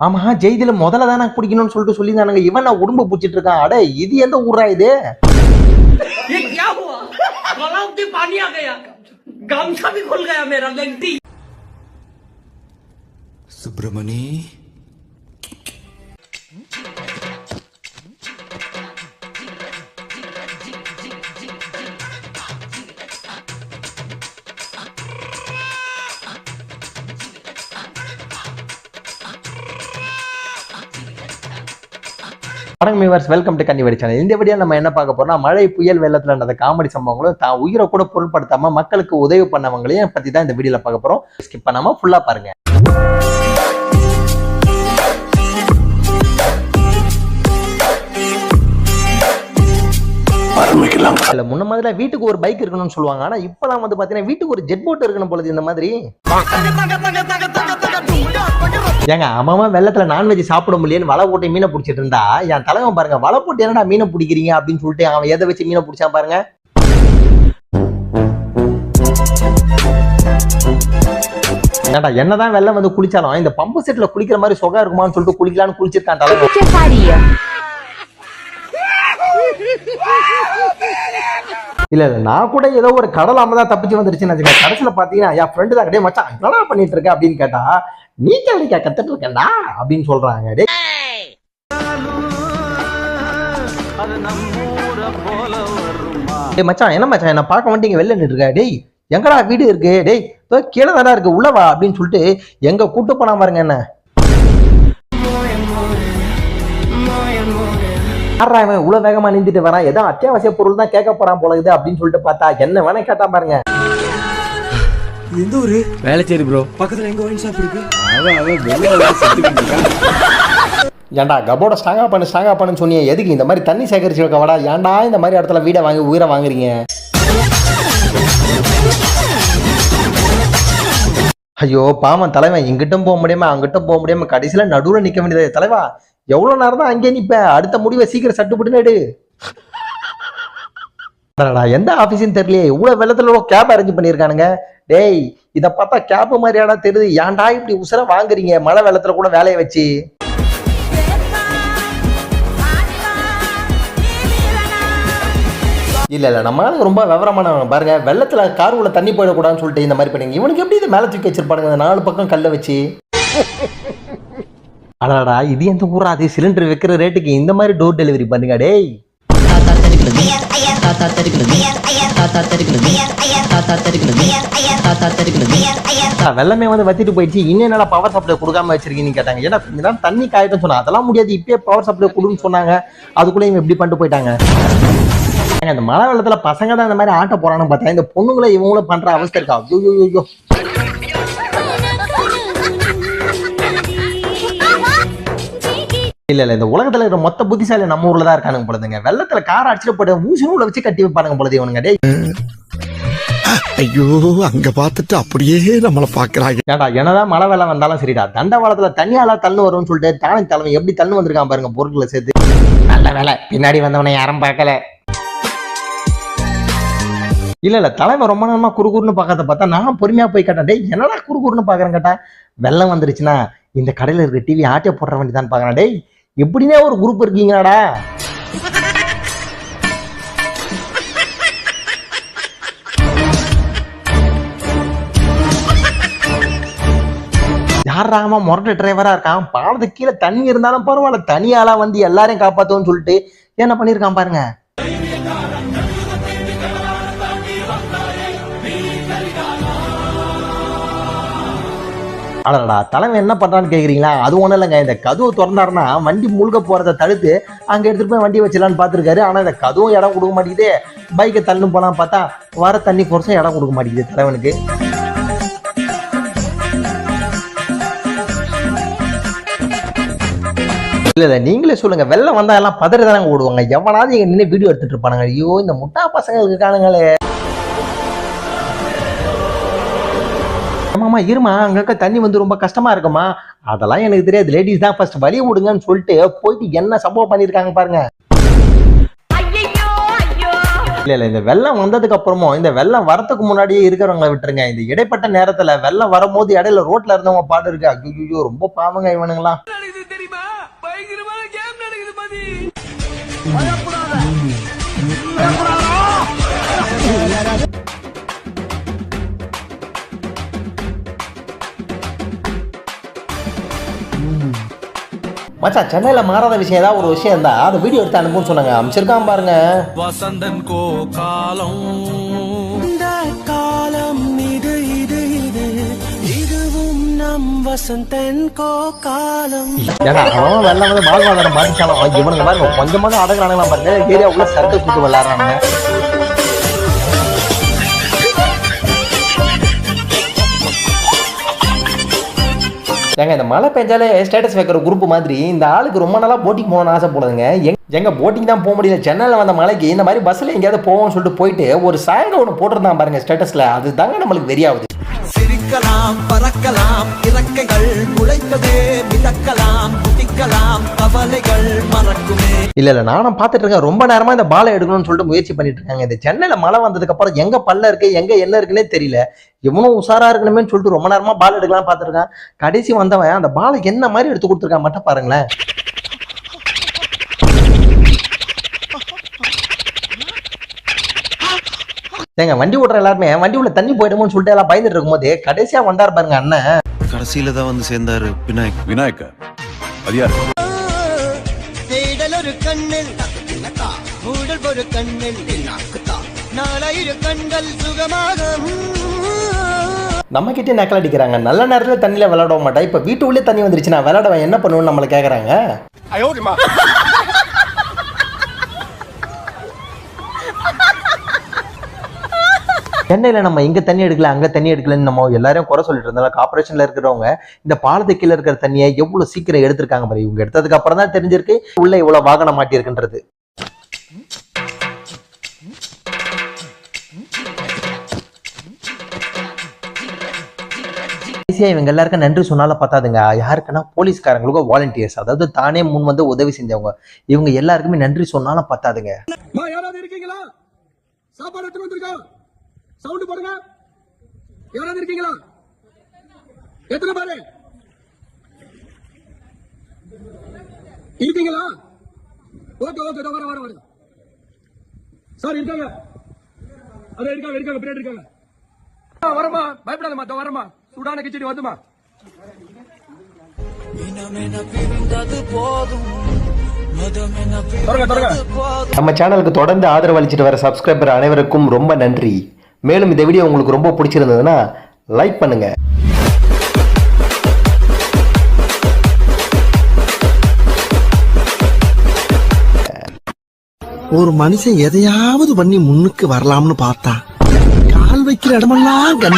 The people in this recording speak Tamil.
ஆமா ஜெய்தில முதல்ல தான் நான் பிடிக்கணும்னு சொல்லிட்டு சொல்லி தானுங்க இவன் நான் உடம்பு பிடிச்சிட்டு இருக்கான். அட இது எந்த ஊரா இது? ये வணக்கம் மீவர்ஸ் வெல்கம் டு கன்னிவடி சேனல் இந்த வீடியோ நம்ம என்ன பார்க்க போறோம்னா மழை புயல் வெள்ளத்துல நடந்த காமெடி சம்பவங்களும் தான் உயிரை கூட பொருட்படுத்தாம மக்களுக்கு உதவி பண்ணவங்களையும் பத்தி தான் இந்த வீடியோல பார்க்க போறோம். ஸ்கிப் பண்ணாம ஃபுல்லா பாருங்க. இல்ல முன்ன மாதிரி வீட்டுக்கு ஒரு பைக் இருக்கணும்னு சொல்லுவாங்க. ஆனா இப்பலாம் வந்து பாத்தீங்கன்னா வீட்டுக்கு ஒரு ஜெட் போட் இருக்கணும் பொழுது இந்த மாதிரி. ஏங்க அவன் வெள்ளத்துல நான்வெஜ் சாப்பிட முடியலன்னு வலை போட்டு மீனை பிடிச்சிட்டு இருந்தா என் தலைவன் பாருங்க வலை போட்டு என்னடா மீனை பிடிக்கிறீங்க அப்படின்னு சொல்லிட்டு அவன் எதை வச்சு மீனை பிடிச்சான் பாருங்க. ஏன்டா என்னதான் வெள்ளம் வந்து குளிச்சாலும் இந்த பம்பு செட்ல குளிக்கிற மாதிரி சுகம் இருக்குமான்னு சொல்லிட்டு குளிக்கலாம்னு குளிச்சிருக்கான் தலைவன்? இல்ல இல்ல நான் கூட ஏதோ ஒரு கடல் தான் தப்பிச்சு வந்துருச்சுன்னு வச்சுக்கோங்க கடைசியில பாத்தீங்கன்னா என் ஃப்ரெண்டு தான். கிடையாது மச்சான் என்னடா பண்ணிட்டு இருக்க அப்படின்னு கேட்டா நீச்சல் அடிக்க கத்துட்டு இருக்கேன்டா அப்படின்னு சொல்றாங்க. டேய். டேய் மச்சான் என்ன மச்சான் என்ன பார்க்க மாட்டீங்க வெளில நின்றுருக்கா டேய் எங்கடா வீடு இருக்கு? டேய் கீழே தானே இருக்கு. உள்ளவா அப்படின்னு சொல்லிட்டு எங்க கூட்டு போனா பாருங்க என்ன? யாரா இவன் வேகமா நீந்திட்டு வரான்? ஏதோ அத்தியாவசிய பொருள் தான் கேட்க போறான் போல இது அப்படின்னு சொல்லிட்டு பார்த்தா என்ன வேணா கேட்டா பாருங்க. எந்த ஊரு? வேலைச்சேரி ப்ரோ பக்கத்துல எங்க ஒயின் ஷாப் இருக்கு? அவன் அவன் வெளியில ஏன்டா கபோட ஸ்ட்ராங்கா பண்ணு ஸ்ட்ராங்கா பண்ணுன்னு சொன்னீங்க எதுக்கு இந்த மாதிரி தண்ணி சேகரிச்சு வைக்க வாடா? ஏன்டா இந்த மாதிரி இடத்துல வீடை வாங்கி உயிரை வாங்குறீங்க? ஐயோ பாவம் தலைவன் இங்கிட்டும் போக முடியாம அங்கிட்டும் போக முடியாம? கடைசியில நடுவுல நிக்க வேண்டியது தலைவா எவ்வளவு நேரம் தான் அங்கே நிப்ப? அடுத்த முடிவை சீக்கிரம் சட்டுப்பட்டு எடு. எந்த ஆஃபீஸுன்னு தெரியலையே. இவ்வளவு வெள்ளத்துல கேப் அரேஞ்ச் பண்ணிருக்கானுங்க டேய் இத பார்த்தா கேப் மாதிரியாடா தெரியுது. ஏன்டா இப்படி உசுர வாங்குறீங்க? மழை வெள்ளத்துல கூட வேலையை வச்சு. இல்ல இல்ல நம்ம ரொம்ப விவரமானவங்க. பாருங்க வெள்ளத்துல கார் உள்ள தண்ணி போயிடக்கூடாதுன்னு சொல்லிட்டு இந்த மாதிரி பண்ணீங்க. இவனுக்கு எப்படி இது மேல தூக்கி வச்சிருப்பானுங்க? நாலு பக்கம் கல்ல வச்சு. அடடா இது எந்த ஊரா? அது சிலிண்டர் வைக்கிற ரேட்டுக்கு இந்த மாதிரி டோர் டெலிவரி பண்ணுங்க டேய். தாத்தா தெருக்கிறது தாத்தா தெருக்கிறது தாத்தா தெருக்கிறது தாத்தா தெருக்கிறது தாத்தா தெருக்கிறது வெள்ளமே வந்து வத்திட்டு போயிடுச்சு. இன்னும் என்னடா பவர் சப்ளை கொடுக்காம வச்சிருக்கீங்கன்னு கேட்டாங்க. ஏன்னா இதான் தண்ணி காயிட்டும் சொன்னா அதெல்லாம் முடியாது. இப்பயே பவர் சப்ளை கொடுன்னு சொன்னாங்க. அதுக்குள்ள இவங்க இப்படி பண்ணிட்டு போயிட்டாங்க. ஏங்க, இந்த மழை வெள்ளத்துல பசங்க தான் இந்த மாதிரி ஆட்ட போறான்னு பார்த்தா. இந்த பொண்ணுங்களை இவங்களும் பண்ற அவஸ்தை இருக்கா? ஐயோ ஐயோ, இல்ல இல்ல இந்த உலகத்துல இருக்கிற மொத்த புத்திசாலி நம்ம ஊர்ல தான் இருக்கானுங்க பொழுதுங்க வெள்ளத்துல கார் அடிச்சுட்டு போட்டு ஊசி நூலை வச்சு கட்டி வைப்பானுங்க பொழுது இவனுங்க. டேய். ஐயோ அங்க பார்த்துட்டு அப்படியே நம்மள பாக்குறாங்க ஏன்டா என்னதான் மழை வெள்ளம் வந்தாலும் சரிடா. தண்டவாளத்துல தண்ணியால தள்ளு வரும்னு சொல்லிட்டு தானே தலைவன் எப்படி தள்ளு வந்திருக்கான் பாருங்க பொருட்களை சேர்த்து. நல்ல வேலை. பின்னாடி வந்தவனை யாரும் பார்க்கல. இல்ல இல்ல தலைவன் ரொம்ப நேரமா குறுகுறுன்னு பார்க்கறத பார்த்தா நான் பொறுமையா போய் கேட்டேன். டேய் என்னடா குறுகுறுன்னு பாக்குறேன் கேட்டா வெள்ளம் வந்துருச்சுன்னா இந்த கடையில இருக்க டிவி ஆட்டிய போடுற வேண்டியதான் பாக்குறேன் டேய் எப்படின்னே ஒரு குரூப் இருக்கீங்களாடா? யாராமா அவன் முரட்டு டிரைவரா இருக்கான்? பாலத்துக்கு கீழே தண்ணி இருந்தாலும் பரவாயில்ல. தனியாளா வந்து எல்லாரையும் காப்பாத்துவோம்னு சொல்லிட்டு என்ன பண்ணிருக்கான் பாருங்க. அடடா தலைவன் என்ன பண்ணுறான்னு கேட்குறீங்களா அது ஒன்றும் இல்லைங்க. இந்த கதவு திறந்தாருன்னா வண்டி முழுக போகிறத தடுத்து அங்கே எடுத்துகிட்டு போய் வண்டி வச்சிடலான்னு பார்த்துருக்காரு. ஆனால் இந்த கதவும் இடம் கொடுக்க மாட்டேங்குது. பைக்கை தள்ளும் போலாம் பார்த்தா வர தண்ணி போறச்சும் இடம் கொடுக்க மாட்டேங்குது தலைவனுக்கு. இல்லை இல்லை நீங்களே சொல்லுங்கள் வெள்ளம் வந்தால் எல்லாம் பதறி தானே ஓடுவாங்க. எவனாவது இங்கே நின்று வீடியோ எடுத்துகிட்டு இருப்பானுங்க. ஐயோ இந்த முட்டா பசங்களுக்கு காணுங்களே ஆமாம்மா இருமா? அங்கக்க தண்ணி வந்து ரொம்ப கஷ்டமா இருக்குமா? அதெல்லாம் எனக்கு தெரியாது. லேடிஸ் தான் ஃபர்ஸ்ட் வழி விடுங்கன்னு சொல்லிட்டு போயிட்டு என்ன சம்பவம் பண்ணியிருக்காங்க பாருங்க. இல்லை இல்லை இந்த வெள்ளம் வந்ததுக்கு அப்புறமும் இந்த வெள்ளம் வரத்துக்கு முன்னாடியே இருக்கிறவங்க விட்டுருங்க. இந்த இடைப்பட்ட நேரத்தில் வெள்ளம் வரும்போது இடையில ரோட்ல இருந்தவங்க பாடு இருக்கு. ஐயோ ரொம்ப பாவங்க இவனுங்களாம். தெரியுமா? பயங்கரமான கேம் நடக்குது மச்சான் சென்னையில மாறாத விஷயம் ஏதாவது ஒரு விஷயம் இருந்தா அந்த வீடியோ எடுத்து அனுப்புன்னு சொன்னாங்க. அமைச்சிருக்கான் பாருங்க. வசந்தன் கோ காலம். இந்த காலம் இது இது இது. இதுவும் நம் வசந்தன் கோ காலம். ஏன்னா அவன் வெள்ளம் வந்து வாழ்வாதாரம் பாதிச்சாலும் இவனுங்க பாருங்க கொஞ்சமாக அடங்குறானுங்களா பாருங்க. ஏரியா உள்ள சர்க்கஸ் சுட்டு விளாடுறாங்க ஏங்க இந்த மழை பெஞ்சாலே ஸ்டேட்டஸ் வைக்கிற குரூப் மாதிரி இந்த ஆளுக்கு ரொம்ப நாளாக போட்டிங் போகணும்னு ஆசை போடுதுங்க. எங்க- எங்க போட்டிங் தான் போக முடியல. சென்னையில் வந்த மலைக்கு இந்த மாதிரி பஸ்ஸில் எங்கேயாவது போவோம்னு சொல்லிட்டு போயிட்டு ஒரு சாயங்க ஒன்று போட்டிருந்தான் பாருங்க ஸ்டேட்டஸில் அது தாங்க நம்மளுக்கு வெறியாகுது. பறக்கலாம் பறக்கலாம். இறக்கைகள் முளைத்ததே மிதக்கலாம் குதிக்கலாம். கவலைகள் மறக்குமே. இல்ல இல்ல நானும் பார்த்துட்டு இருக்கேன் ரொம்ப நேரமா இந்த பாலை எடுக்கணும்னு சொல்லிட்டு முயற்சி பண்ணிட்டு இருக்காங்க இந்த சென்னையில மழை வந்ததுக்கு அப்புறம் எங்க பல்ல இருக்கு எங்க என்ன இருக்குன்னே தெரியல. இவனும் உஷாரா இருக்கணுமேன்னு சொல்லிட்டு ரொம்ப நேரமா பால் எடுக்கலாம் பார்த்துருக்கான் கடைசி வந்தவன் அந்த பாலை என்ன மாதிரி எடுத்து கொடுத்துருக்கான் மட்டும் பாருங்களேன். ஏங்க வண்டி ஓட்டுற எல்லாருமே வண்டி உள்ள தண்ணி போயிடுமோன்னு சொல்லிட்டு எல்லாம் பயந்துட்டு இருக்கும்போது கடைசியா வந்தார் பாருங்க அண்ணன். கடைசியில தான் வந்து சேர்ந்தாரு விநாயக். விநாயக்க அது யாரு? ஒரு கண்ணில் மூடல் ஒரு கண்ணில் நாலாயிரம் கண்கள் சுகமாக நம்ம கிட்டே நக்கல் அடிக்கிறாங்க. நல்ல நேரத்துல தண்ணியில விளையாட மாட்டா. இப்ப வீட்டு உள்ளே தண்ணி வந்துருச்சு நான் விளையாடுவேன் என்ன பண்ணுவேன்னு நம்மள கேக்குறாங்க? சென்னையில் நம்ம இங்கே தண்ணி எடுக்கல அங்கே தண்ணி எடுக்கலன்னு நம்ம எல்லாரையும் குறை சொல்லிட்டு இருந்தாலும் கார்பரேஷனில் இருக்கிறவங்க இந்த பாலத்து கீழே இருக்கிற தண்ணியை எவ்வளோ சீக்கிரம் எடுத்திருக்காங்க பாரு. இவங்க எடுத்ததுக்கு அப்புறம் தான் தெரிஞ்சிருக்கு உள்ள இவ்வளோ வாகனம் மாட்டியிருக்குன்றது. கடைசியாக இவங்க எல்லாருக்கும் நன்றி சொன்னாலும் பார்த்தாதுங்க யாருக்குன்னா போலீஸ்காரங்களுக்கோ வாலண்டியர்ஸ் அதாவது தானே முன் வந்து உதவி செஞ்சவங்க. இவங்க எல்லாருக்குமே நன்றி சொன்னாலும் பார்த்தாதுங்க இருக்கீங்களா? சாப்பாடு வந்திருக்கோம். சவுண்ட் போடுங்க. யாராவது இருக்கீங்களா? எத்தனை பேரு? இருக்கீங்களா? ஓகே ஓகே வர வர வர. சார் இருக்காங்க. அதோ இருக்காங்க இருக்காங்க பின்னாடி இருக்காங்க. ஆ, வரமா பயப்படாதம்மா இதோ வரமா சூடான கிச்சடி வந்துமா நம்ம சேனலுக்கு தொடர்ந்து ஆதரவு அளிச்சிட்டு வர சப்ஸ்கிரைபர் அனைவருக்கும் ரொம்ப நன்றி. மேலும் இந்த வீடியோ உங்களுக்கு ரொம்ப பிடிச்சிருந்ததுன்னா லைக் பண்ணுங்க. ஒரு மனுஷன் எதையாவது பண்ணி முன்னுக்கு வரலாம்னு பார்த்தா கால் வைக்கிற இடமெல்லாம் கண்ணு.